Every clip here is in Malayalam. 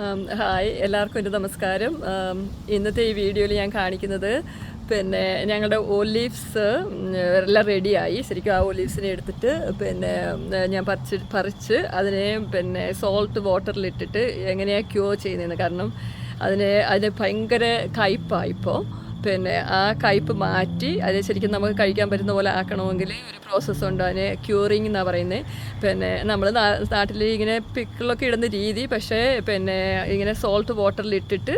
ഹായ് എല്ലാവർക്കും എന്റെ നമസ്കാരം. ഇന്നത്തെ ഈ വീഡിയോയിൽ ഞാൻ കാണിക്കുന്നത് പിന്നെ ഞങ്ങളുടെ ഒലീവ്സ് എല്ലാം റെഡിയായി. ശരിക്കും ആ ഒലീവ്സിനെ എടുത്തിട്ട് പിന്നെ ഞാൻ പറിച്ച് പറിച്ച് അതിനെ പിന്നെ സോൾട്ട് വാട്ടറിലിട്ടിട്ട് എങ്ങനെയാണ് ക്യൂർ ചെയ്യുന്നതെന്ന്. കാരണം അതിനെ അതിന് ഭയങ്കര കയ്പാണ് ഇപ്പോൾ. പിന്നെ ആ കയ്പ് മാറ്റി അത് ശരിക്കും നമുക്ക് കഴിക്കാൻ പറ്റുന്ന പോലെ ആക്കണമെങ്കിൽ ഒരു പ്രോസസ്സ് ഉണ്ട്. അതിന് ക്യൂറിങ് എന്നാണ് പറയുന്നത് പിന്നെ നമ്മൾ നാട്ടിൽ ഇങ്ങനെ പിക്കിളൊക്കെ ഇടുന്ന രീതി പക്ഷേ പിന്നെ ഇങ്ങനെ സോൾട്ട് വാട്ടറിൽ ഇട്ടിട്ട്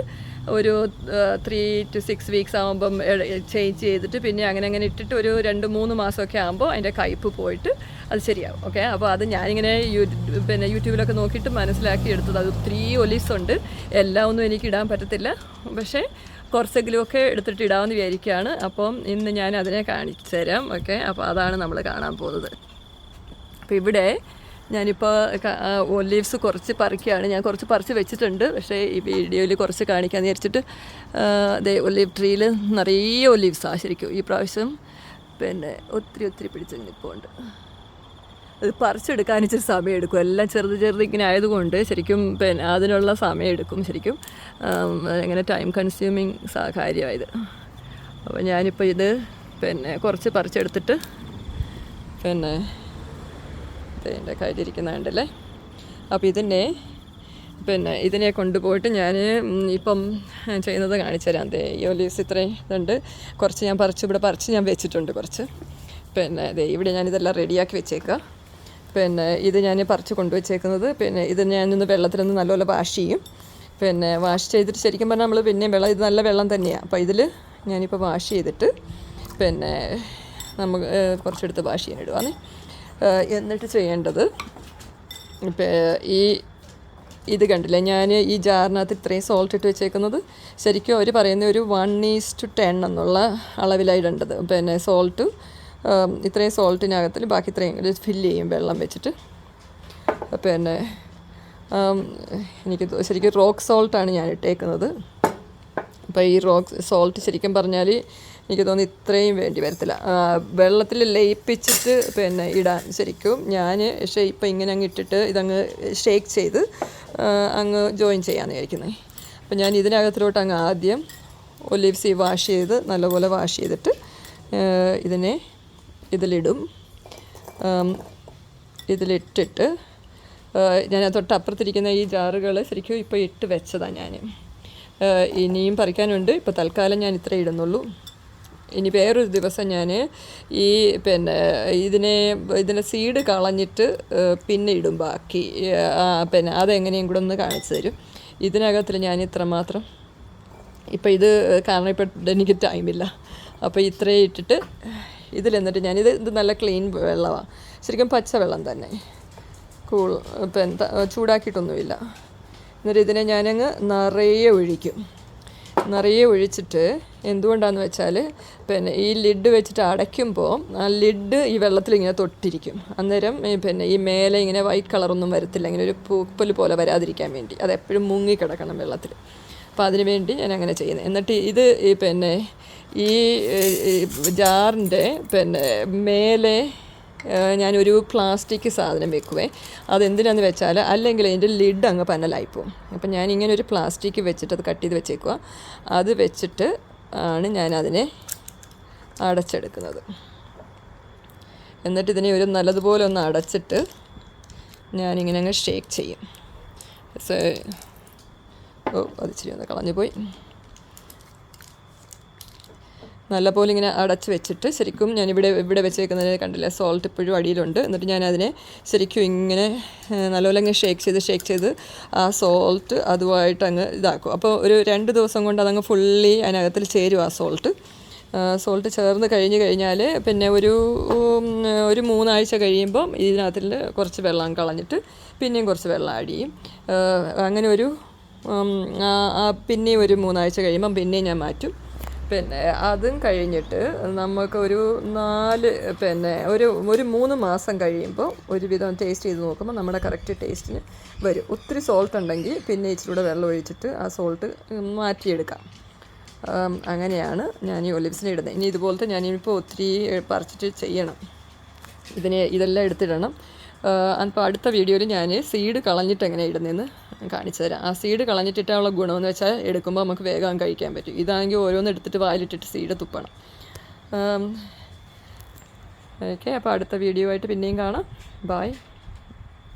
ഒരു ത്രീ ടു സിക്സ് വീക്സ് ആകുമ്പം ചേഞ്ച് ചെയ്തിട്ട് പിന്നെ അങ്ങനെ അങ്ങനെ ഇട്ടിട്ട് ഒരു രണ്ട് മൂന്ന് മാസമൊക്കെ ആകുമ്പോൾ അതിന്റെ കയ്പ് പോയിട്ട് അത് ശരിയാവും. ഓക്കെ അപ്പോൾ അത് ഞാനിങ്ങനെ യൂ പിന്നെ യൂട്യൂബിലൊക്കെ നോക്കിയിട്ട് മനസ്സിലാക്കി എടുത്തത്. അത് ഒത്തിരി ഒലീസ് ഉണ്ട്. എല്ലാം ഒന്നും എനിക്ക് ഇടാൻ പറ്റത്തില്ല. പക്ഷേ കുറച്ചെങ്കിലുമൊക്കെ എടുത്തിട്ട് ഇടാമെന്ന് വിചാരിക്കുകയാണ്. അപ്പം ഇന്ന് ഞാൻ അതിനെ കാണിച്ചു തരാം. ഓക്കെ? അപ്പോൾ അതാണ് നമ്മൾ കാണാൻ പോകുന്നത്. അപ്പോൾ ഇവിടെ ഞാനിപ്പോൾ ഒലീവ്സ് കുറച്ച് പറിക്കുകയാണ്. ഞാൻ കുറച്ച് പറിച്ച് വെച്ചിട്ടുണ്ട്. പക്ഷേ ഈ വീഡിയോയിൽ കുറച്ച് കാണിക്കാമെന്ന് വിചാരിച്ചിട്ട് അതേ ഒലീവ് ട്രീയിൽ നിറയെ ഒലീവ്സാണ് ശരിക്കും. ഈ പ്രാവശ്യം പിന്നെ ഒത്തിരി ഒത്തിരി പിടിച്ച് നിൽപ്പുണ്ട്. അത് പറിച്ചെടുക്കാൻ ഇച്ചിരി സമയം എടുക്കും. എല്ലാം ചെറുത് ചെറുത് ഇങ്ങനെ ആയതുകൊണ്ട് ശരിക്കും പിന്നെ അതിനുള്ള സമയം എടുക്കും ശരിക്കും. അങ്ങനെ ടൈം കൺസ്യൂമിങ് കാര്യമായത്. അപ്പോൾ ഞാനിപ്പോൾ ഇത് പിന്നെ കുറച്ച് പറിച്ചെടുത്തിട്ട് പിന്നെ ഇതിന്റെ കയ്യിലിരിക്കുന്നുണ്ടല്ലേ? അപ്പോൾ ഇതിനെ പിന്നെ ഇതിനെ കൊണ്ടുപോയിട്ട് ഞാൻ ഇപ്പം ചെയ്യുന്നത് കാണിച്ചു തരാം. ദേ ഒലീവ്സ് ഇത്രയും ഇതുണ്ട്. കുറച്ച് ഞാൻ പറിച്ച് ഇവിടെ പറിച്ച് ഞാൻ വെച്ചിട്ടുണ്ട് കുറച്ച്. പിന്നെ ദേ ഇവിടെ ഞാനിതെല്ലാം റെഡിയാക്കി വെച്ചേക്കുക പിന്നെ ഇത് ഞാൻ പറിച്ച് കൊണ്ടുവച്ചേക്കുന്നത്. പിന്നെ ഇത് ഞാനിന്ന് വെള്ളത്തിൽ നിന്ന് നല്ലപോലെ വാഷ് ചെയ്യും. പിന്നെ വാഷ് ചെയ്തിട്ട് ശരിക്കും പറഞ്ഞാൽ നമ്മൾ പിന്നെയും വെള്ളം ഇത് നല്ല വെള്ളം തന്നെയാണ് അപ്പോൾ ഇതിൽ ഞാനിപ്പോൾ വാഷ് ചെയ്തിട്ട് പിന്നെ നമുക്ക് കുറച്ചെടുത്ത് വാഷ് ചെയ്യാൻ ഇടുവാണ് എന്നിട്ട് ചെയ്യേണ്ടത് ഈ ഇത് കണ്ടില്ലേ? ഞാൻ ഈ ജാറിനകത്ത് ഇത്രയും സോൾട്ട് ഇട്ട് വെച്ചേക്കുന്നത്. ശരിക്കും അവർ പറയുന്ന ഒരു വൺ ഈസ് ടു ടെൻ എന്നുള്ള അളവിലാണ് പിന്നെ സോൾട്ട് ഇത്രയും സോൾട്ടിനകത്തിൽ ബാക്കി ഇത്രയും ഫില്ല് ചെയ്യും വെള്ളം വെച്ചിട്ട്. പിന്നെ എനിക്ക് ശരിക്കും റോക്ക് സോൾട്ടാണ് ഞാൻ ഇട്ടേക്കുന്നത്. അപ്പോൾ ഈ റോക്ക് സോൾട്ട് ശരിക്കും പറഞ്ഞാൽ എനിക്ക് തോന്നുന്നു ഇത്രയും വേണ്ടി വരത്തില്ല. വെള്ളത്തിൽ ലയിപ്പിച്ചിട്ട് പിന്നെ ഇടാൻ ശരിക്കും ഞാൻ ഷേപ്പ് ഇങ്ങനെ അങ്ങ് ഇട്ടിട്ട് ഇതങ്ങ് ഷേക്ക് ചെയ്ത് അങ്ങ് ജോയിൻ ചെയ്യാൻ വിചാരിക്കുന്നത് അപ്പോൾ ഞാൻ ഇതിനകത്തിലോട്ട് അങ്ങ് ആദ്യം ഒലിവ്സ് വാഷ് ചെയ്ത് നല്ലപോലെ വാഷ് ചെയ്തിട്ട് ഇതിനെ ഇതിലിടും. ഇതിലിട്ടിട്ട് ഞാൻ തൊട്ടപ്പുറത്തിരിക്കുന്ന ഈ ജാറുകൾ ശരിക്കും ഇപ്പോൾ ഇട്ട് വെച്ചതാണ് ഞാൻ ഇനിയും പറിക്കാനുണ്ട്. ഇപ്പോൾ തൽക്കാലം ഞാൻ ഇത്രേ ഇടുന്നുള്ളൂ. ഇനി വേറൊരു ദിവസം ഞാൻ ഈ പിന്നെ ഇതിനെ ഇതിനെ സീഡ് കളഞ്ഞിട്ട് പിന്നെ ഇടും ബാക്കി. പിന്നെ അതെങ്ങനെയും കൂടെ ഒന്ന് കാണിച്ചു തരും. ഇതിനകത്തിൽ ഞാൻ ഇത്രമാത്രം. ഇപ്പോൾ ഇത് കാരണം ഇപ്പം എനിക്ക് ടൈമില്ല അപ്പോൾ ഇത്രയും ഇട്ടിട്ട് ഇതിൽ എന്നിട്ട് ഞാൻ ഇത് നല്ല ക്ലീൻ വെള്ളമാണ് ശരിക്കും പച്ച വെള്ളം തന്നെ. കൂൾ ഇപ്പം എന്താ ചൂടാക്കിയിട്ടൊന്നുമില്ല. എന്നിട്ട് ഇതിനെ ഞാനങ്ങ് നിറയെ ഒഴിക്കും. നിറയെ ഒഴിച്ചിട്ട് എന്തുകൊണ്ടാന്ന് വെച്ചാൽ പിന്നെ ഈ ലിഡ് വെച്ചിട്ട് അടയ്ക്കുമ്പോൾ ആ ലിഡ് ഈ വെള്ളത്തിൽ ഇങ്ങനെ തൊട്ടിരിക്കും. അന്നേരം പിന്നെ ഈ മേലെ ഇങ്ങനെ വൈറ്റ് കളറൊന്നും വരത്തില്ല. ഇങ്ങനെ ഒരു പൂപ്പൽ പോലെ വരാതിരിക്കാൻ വേണ്ടി. അത് എപ്പോഴും മുങ്ങി കിടക്കണം വെള്ളത്തിൽ അപ്പോൾ അതിന് വേണ്ടി ഞാൻ അങ്ങനെ ചെയ്യുന്നത് എന്നിട്ട് ഇത് ഈ പിന്നെ ഈ ജാറിന്റെ പിന്നെ മേലെ ഞാനൊരു പ്ലാസ്റ്റിക് സാധനം വെക്കുവേ. അതെന്തിനാന്ന് വെച്ചാൽ അല്ലെങ്കിൽ അതിന്റെ ലിഡ് അങ്ങ് പോകും അപ്പം ഞാൻ ഇങ്ങനെ ഒരു പ്ലാസ്റ്റിക് വെച്ചിട്ട് അത് കട്ട് ചെയ്ത് വെച്ചേക്കുക അത് വെച്ചിട്ട് ആണ് ഞാൻ അതിനെ അടച്ചെടുക്കുന്നത്. എന്നിട്ട് ഇതിനെ ഒരു നല്ലതുപോലെ ഒന്ന് അടച്ചിട്ട് ഞാനിങ്ങനെ അങ്ങ് ഷേക്ക് ചെയ്യും. ഓ അത് ഇച്ചിരി ഒന്ന് കളഞ്ഞു പോയി നല്ലപോലെ ഇങ്ങനെ അടച്ച് വെച്ചിട്ട് ശരിക്കും ഞാൻ ഇവിടെ ഇവിടെ വെച്ചേക്കുന്നതിന് കണ്ടില്ല സോൾട്ട് ഇപ്പോഴും അടിയിലുണ്ട്. എന്നിട്ട് ഞാൻ അതിനെ ശരിക്കും ഇങ്ങനെ നല്ലപോലെ അങ്ങ് ഷേക്ക് ചെയ്ത് ഷേക്ക് ചെയ്ത് ആ സോൾട്ട് അതുമായിട്ട് അങ്ങ് ഇതാക്കും. അപ്പോൾ ഒരു രണ്ട് ദിവസം കൊണ്ട് അതങ്ങ് ഫുള്ളി അതിനകത്തിൽ ചേരും ആ സോൾട്ട് സോൾട്ട് ചേർന്ന് കഴിഞ്ഞ് കഴിഞ്ഞാൽ പിന്നെ ഒരു ഒരു മൂന്നാഴ്ച കഴിയുമ്പം ഇതിനകത്തിൽ കുറച്ച് വെള്ളം കളഞ്ഞിട്ട് പിന്നെയും കുറച്ച് വെള്ളം ആഡ് ചെയ്യും. അങ്ങനെ ഒരു പിന്നെയും ഒരു മൂന്നാഴ്ച കഴിയുമ്പം പിന്നെയും ഞാൻ മാറ്റും. പിന്നെ അതും കഴിഞ്ഞിട്ട് നമുക്ക് ഒരു നാല് പിന്നെ ഒരു ഒരു മൂന്ന് മാസം കഴിയുമ്പോൾ ഒരുവിധം ടേസ്റ്റ് ചെയ്ത് നോക്കുമ്പോൾ നമ്മുടെ കറക്റ്റ് ടേസ്റ്റിന് വരും. ഒത്തിരി സോൾട്ട് ഉണ്ടെങ്കിൽ പിന്നെ ഇച്ചിരി കൂടെ വെള്ളം ഒഴിച്ചിട്ട് ആ സോൾട്ട് മാറ്റിയെടുക്കാം. അങ്ങനെയാണ് ഞാൻ ഈ ഒലിവ്സിനെ ഇടുന്നത്. ഇനി ഇതുപോലത്തെ ഞാനിപ്പോൾ ഒത്തിരി പറിച്ചിട്ട് ചെയ്യണം. ഇതിനെ ഇതെല്ലാം എടുത്തിടണം. അപ്പോൾ അടുത്ത വീഡിയോയിൽ ഞാൻ സീഡ് കളഞ്ഞിട്ട് എങ്ങനെ ഇടുന്നതെന്ന് കാണിച്ചു തരാം. ആ സീഡ് കളഞ്ഞിട്ടിട്ടുള്ള ഗുണമെന്ന് വെച്ചാൽ എടുക്കുമ്പോൾ നമുക്ക് വേഗം കഴിക്കാൻ പറ്റും. ഇതാണെങ്കിൽ ഓരോന്ന് എടുത്തിട്ട് വായിലിട്ടിട്ട് സീഡ് തുപ്പണം. ഓക്കെ അപ്പോൾ അടുത്ത വീഡിയോ ആയിട്ട് പിന്നെയും കാണാം. ബായ്